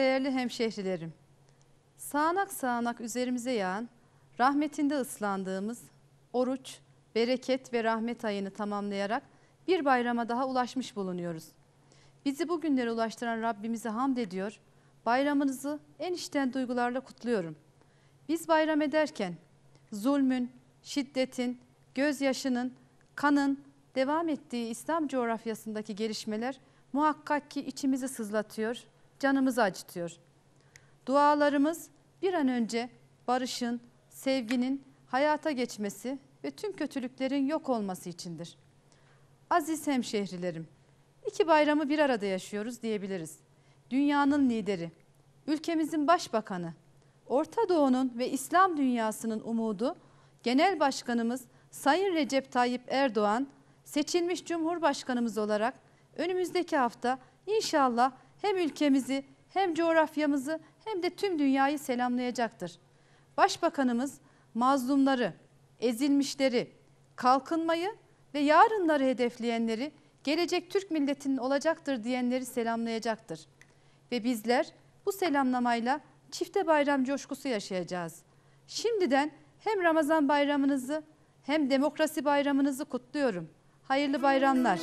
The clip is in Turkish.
Değerli hemşehrilerim, sağanak sağanak üzerimize yağan, rahmetinde ıslandığımız oruç, bereket ve rahmet ayını tamamlayarak bir bayrama daha ulaşmış bulunuyoruz. Bizi bugünlere ulaştıran Rabbimize hamd ediyor, bayramınızı en içten duygularla kutluyorum. Biz bayram ederken zulmün, şiddetin, gözyaşının, kanın devam ettiği İslam coğrafyasındaki gelişmeler muhakkak ki içimizi sızlatıyor, canımızı acıtıyor. Dualarımız bir an önce barışın, sevginin hayata geçmesi ve tüm kötülüklerin yok olması içindir. Aziz hemşehrilerim, iki bayramı bir arada yaşıyoruz diyebiliriz. Dünyanın lideri, ülkemizin başbakanı, Orta Doğu'nun ve İslam dünyasının umudu, Genel Başkanımız Sayın Recep Tayyip Erdoğan, seçilmiş Cumhurbaşkanımız olarak önümüzdeki hafta inşallah hem ülkemizi hem coğrafyamızı hem de tüm dünyayı selamlayacaktır. Başbakanımız mazlumları, ezilmişleri, kalkınmayı ve yarınları hedefleyenleri, gelecek Türk milletinin olacaktır diyenleri selamlayacaktır. Ve bizler bu selamlamayla çifte bayram coşkusu yaşayacağız. Şimdiden hem Ramazan bayramınızı hem demokrasi bayramınızı kutluyorum. Hayırlı bayramlar.